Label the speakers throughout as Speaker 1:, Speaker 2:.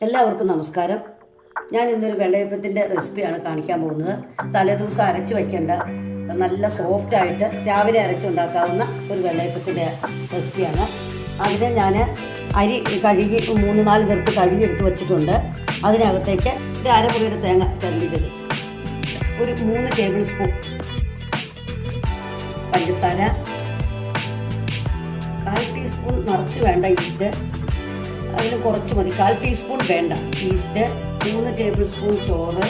Speaker 1: എല്ലാവർക്കും നമസ്കാരം. ഞാൻ ഇന്നൊരു വെള്ളയപ്പത്തിന്റെ റെസിപ്പിയാണ് കാണിക്കാൻ പോകുന്നത്. തലേദിവസം അരച്ച് വയ്ക്കേണ്ട നല്ല സോഫ്റ്റ് ആയിട്ട് രാവിലെ അരച്ചുണ്ടാക്കാവുന്ന ഒരു വെള്ളയപ്പത്തിന്റെ റെസിപ്പിയാണ്. അതിന് ഞാൻ അരി കഴുകി മൂന്ന് നാല് പേർക്ക് കഴുകി എടുത്ത് വെച്ചിട്ടുണ്ട്. അതിനകത്തേക്ക് ഒരു അരമുറിയുടെ തേങ്ങ ചിരണ്ടിയത് ഒരു മൂന്ന് ടേബിൾ സ്പൂൺ പഞ്ചസാര കാൽ ടീസ്പൂൺ നിറച്ച് വേണ്ട ഈസ്റ്റ് അതിന് കുറച്ച് മതി. കാൽ ടീസ്പൂൺ വേണ്ട. ഈസ്റ്റ് മൂന്ന് ടേബിൾ സ്പൂൺ ചോറ്.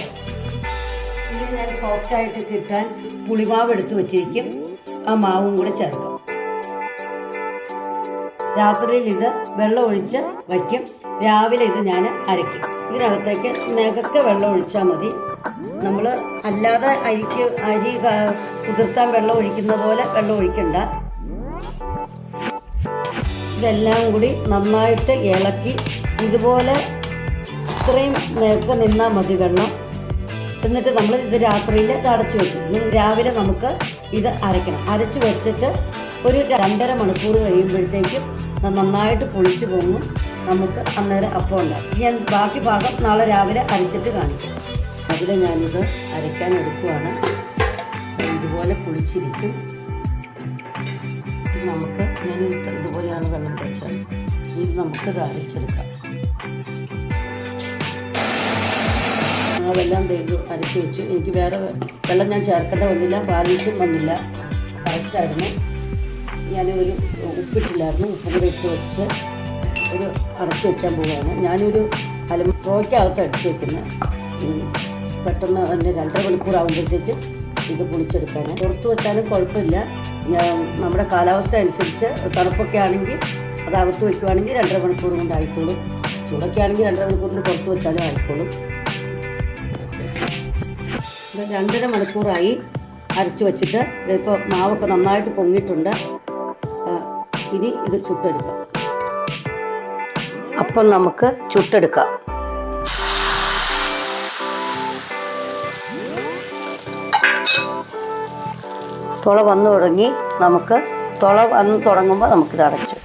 Speaker 1: ഇത് ഞാൻ സോഫ്റ്റ് ആയിട്ട് കിട്ടാൻ പുളിമാവ് എടുത്ത് വെച്ചിരിക്കും ആ മാവും കൂടെ ചേർക്കും. രാത്രിയിൽ ഇത് വെള്ളം ഒഴിച്ച് വയ്ക്കും. രാവിലെ ഇത് ഞാൻ അരയ്ക്കും. ഇതിനകത്തേക്ക് നികക്കെ വെള്ളം ഒഴിച്ചാൽ മതി. നമ്മൾ അല്ലാതെ അരിക്ക് അരി കുതിർത്താൻ വെള്ളം ഒഴിക്കുന്ന പോലെ വെള്ളം ഒഴിക്കണ്ട. ഇതെല്ലാം കൂടി നന്നായിട്ട് ഇളക്കി ഇതുപോലെ ഇത്രയും നേരത്തെ നിന്നാൽ മതി വെള്ളം. എന്നിട്ട് നമ്മൾ ഇത് രാത്രിയിൽ അടച്ചു വെക്കും. രാവിലെ നമുക്ക് ഇത് അരയ്ക്കണം. അരച്ച് വെച്ചിട്ട് ഒരു രണ്ടര മണിക്കൂർ കഴിയുമ്പോഴത്തേക്കും നന്നായിട്ട് പൊളിച്ച് പോകും നമുക്ക് അന്നേരം അപ്പം ഉണ്ടാക്കും ഞാൻ ബാക്കി ഭാഗം നാളെ രാവിലെ അരച്ചിട്ട് കാണിക്കാം. അതിൽ ഞാനിത് അരയ്ക്കാൻ എടുക്കുവാണ്. ഇതുപോലെ പൊളിച്ചിരിക്കും. നമുക്ക് ഞാൻ ഇത് ഇതുപോലെയാണ് വെള്ളം തേച്ചത് ഇത് നമുക്ക് അരച്ചെടുക്കാം അതെല്ലാം തേച്ചു അരച്ച് വെച്ചു. എനിക്ക് വേറെ വെള്ളം ഞാൻ ചേർക്കേണ്ട വന്നില്ല. ബാലൻസും വന്നില്ല. കറക്റ്റായിരുന്നു ഞാൻ ഒരു ഉപ്പിട്ടില്ലായിരുന്നു. ഉപ്പ് കൂടെ ഇട്ട് വെച്ച് ഒരു അടച്ചു വെക്കാൻ പോവുകയാണ്. ഞാനൊരു അലം റോയ്ക്കകത്ത് അടച്ചു വെക്കുന്നത്. പെട്ടെന്ന് തന്നെ രണ്ടര മണിക്കൂർ ആകുമ്പോഴത്തേക്കും ഇത് പൊളിച്ചെടുക്കാൻ പുറത്ത് വെച്ചാലും കുഴപ്പമില്ല. നമ്മുടെ കാലാവസ്ഥ അനുസരിച്ച് തണുപ്പൊക്കെ ആണെങ്കിൽ അത് അകത്ത് വയ്ക്കുവാണെങ്കിൽ രണ്ടര മണിക്കൂർ കൊണ്ട് ആയിക്കോളും. ചൂടൊക്കെ ആണെങ്കിൽ രണ്ടര മണിക്കൂറിന് പുറത്ത് വെച്ചാലും ആയിക്കോളും. രണ്ടര മണിക്കൂറായി അരച്ച് വെച്ചിട്ട് ഇപ്പോൾ മാവൊക്കെ നന്നായിട്ട് പൊങ്ങിയിട്ടുണ്ട്. ഇനി ഇത് ചുട്ടെടുക്കാം. അപ്പം നമുക്ക് ചുട്ടെടുക്കാം. തുള വന്നു തുടങ്ങി നമുക്ക് തുള വന്ന് തുടങ്ങുമ്പോൾ നമുക്കിത് അടച്ചു.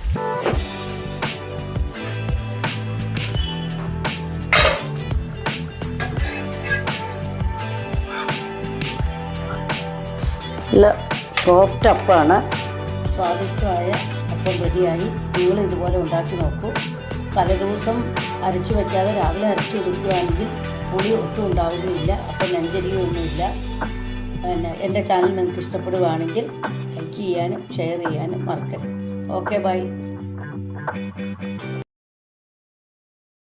Speaker 1: നല്ല സോഫ്റ്റ് അപ്പമാണ് സ്വാദിഷ്ടമായ അപ്പം റെഡിയായി. നിങ്ങൾ ഇതുപോലെ ഉണ്ടാക്കി നോക്കൂ. തലേദിവസം അരച്ചു വയ്ക്കാതെ രാവിലെ അരച്ചു എടുക്കുകയാണെങ്കിൽ പുളി ഒട്ടും ഉണ്ടാവുകയില്ല. അപ്പം നെഞ്ചരിയൊന്നുമില്ല പിന്നെ എന്റെ ചാനൽ നിങ്ങൾക്ക് ഇഷ്ടപ്പെടുകയാണെങ്കിൽ ലൈക്ക് ചെയ്യാനും ഷെയർ ചെയ്യാനും മറക്കരുത്. Okay bye